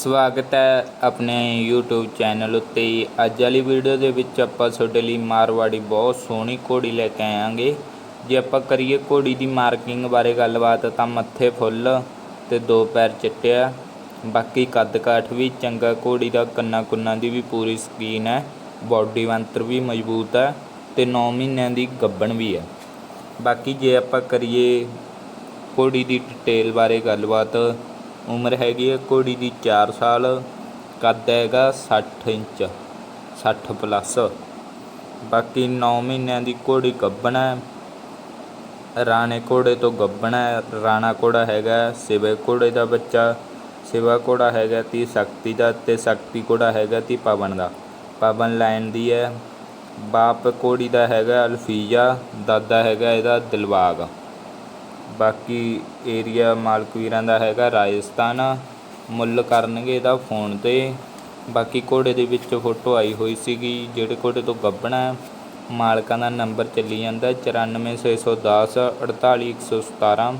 ਸਵਾਗਤ ਹੈ ਆਪਣੇ YouTube ਚੈਨਲ ਉੱਤੇ ਅੱਜ ਵਾਲੀ ਵੀਡੀਓ ਦੇ ਵਿੱਚ ਆਪਾਂ ਤੁਹਾਡੇ ਲਈ ਮਾਰਵਾੜੀ ਬਹੁਤ ਸੋਹਣੀ ਘੋੜੀ ਲੈ ਕੇ ਆਵਾਂਗੇ। ਜੇ ਆਪਾਂ ਕਰੀਏ ਘੋੜੀ ਦੀ ਮਾਰਕਿੰਗ ਬਾਰੇ ਗੱਲਬਾਤ ਤਾਂ ਮੱਥੇ ਫੁੱਲ ਤੇ ਦੋ ਪੈਰ ਚਿੱਟੇ ਆ। ਬਾਕੀ ਕੱਦ ਕਾਠ ਵੀ ਚੰਗਾ, ਘੋੜੀ ਦਾ ਕੰਨਾਂ ਕੁੰਨਾਂ ਦੀ ਵੀ ਪੂਰੀ ਸਕੀਨ ਹੈ। ਬਾਡੀ ਵੰਤਰ ਵੀ ਮਜ਼ਬੂਤ ਹੈ ਤੇ 9 ਮਹੀਨਿਆਂ ਦੀ ਗੱਬਣ ਵੀ ਹੈ। ਬਾਕੀ ਜੇ ਆਪਾਂ ਕਰੀਏ ਘੋੜੀ ਦੀ ਡਿਟੇਲ ਬਾਰੇ ਗੱਲਬਾਤ ਉਮਰ ਹੈਗੀ ਹੈ ਘੋੜੀ ਦੀ 4 ਸਾਲ, ਕੱਦ ਹੈਗਾ 60 ਇੰਚ 60 ਪਲੱਸ ਬਾਕੀ 9 ਮਹੀਨਿਆਂ ਦੀ ਘੋੜੀ ਗੱਭਣ ਹੈ। ਰਾਣੇ ਘੋੜੇ ਤੋਂ ਗੱਭਣ ਹੈ। ਰਾਣਾ ਘੋੜਾ ਹੈਗਾ ਸਿਵੇ ਘੋੜੇ ਦਾ ਬੱਚਾ। ਸਿਵਾ ਘੋੜਾ ਹੈਗਾ ਤੀ ਸ਼ਕਤੀ ਦਾ ਤੇ ਸ਼ਕਤੀ ਘੋੜਾ ਹੈਗਾ ਤੀ ਪਵਨ ਦਾ। ਪਵਨ ਲੈਣ ਦੀ ਹੈ। ਬਾਪ ਘੋੜੀ ਦਾ ਹੈਗਾ ਅਲਫੀਜਾ ਦਾਦਾ ਹੈਗਾ ਇਹਦਾ ਦਿਲਬਾਗ। ਬਾਕੀ ਏਰੀਆ ਮਾਲਕ ਵੀਰਾਂ ਦਾ ਹੈਗਾ ਰਾਜਸਥਾਨ, ਮੁੱਲ ਕਰਨਗੇ ਇਹਦਾ ਫੋਨ ਤੇ। ਬਾਕੀ ਘੋੜੇ ਦੇ ਵਿੱਚ ਫੋਟੋ ਆਈ ਹੋਈ ਸੀਗੀ, ਜਿਹੜੇ ਘੋੜੇ ਤੋਂ ਗੱਭਣਾ ਮਾਲਕਾਂ ਦਾ ਨੰਬਰ ਚੱਲੀ ਜਾਂਦਾ 94610 48117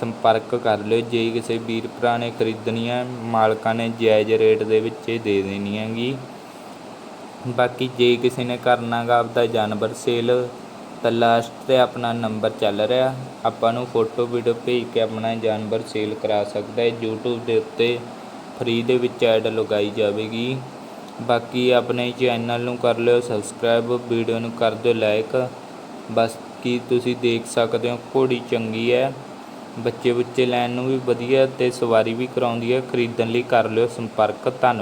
ਸੰਪਰਕ ਕਰ ਲਿਓ, ਜੇ ਕਿਸੇ ਵੀਰ ਭਰਾ ਨੇ ਖਰੀਦਣੀ ਹੈ, ਮਾਲਕਾਂ ਨੇ ਜਾਇਜ਼ ਰੇਟ ਦੇ ਵਿੱਚ ਇਹ ਦੇ ਦੇਣੀ ਹੈਗੀ। ਬਾਕੀ ਜੇ ਕਿਸੇ ਨੇ ਕਰਨਾ ਗਾ ਆਪਦਾ ਜਾਨਵਰ ਸੇਲ ਤਾਂ ਲਾਸਟ ਤੇ ਆਪਣਾ ਨੰਬਰ ਚੱਲ ਰਿਹਾ। ਆਪਾਂ ਨੂੰ ਫੋਟੋ ਵੀਡੀਓ ਭੇਜ ਕੇ ਆਪਣਾ ਜਾਨਵਰ ਸੇਲ ਕਰਾ ਸਕਦਾ ਹੈ। YouTube ਦੇ ਉੱਤੇ ਫ੍ਰੀ ਦੇ ਵਿੱਚ ਐਡ ਲਗਾਈ ਜਾਵੇਗੀ। ਬਾਕੀ ਆਪਣੇ ਚੈਨਲ ਨੂੰ ਕਰ ਲਿਓ ਸਬਸਕ੍ਰਾਈਬ ਵੀਡੀਓ ਨੂੰ ਕਰ ਦਿਓ ਲਾਈਕ ਬਸ ਕੀ ਤੁਸੀਂ ਦੇਖ ਸਕਦੇ ਹੋ, ਘੋੜੀ ਚੰਗੀ ਹੈ। ਬੱਚੇ ਬੁੱਚੇ ਲੈਣ ਨੂੰ ਵੀ ਵਧੀਆ ਤੇ ਸਵਾਰੀ ਵੀ ਕਰਾਉਂਦੀ ਹੈ। ਖਰੀਦਣ ਲਈ ਕਰ ਲਿਓ ਸੰਪਰਕ। ਧੰਨਵਾਦ।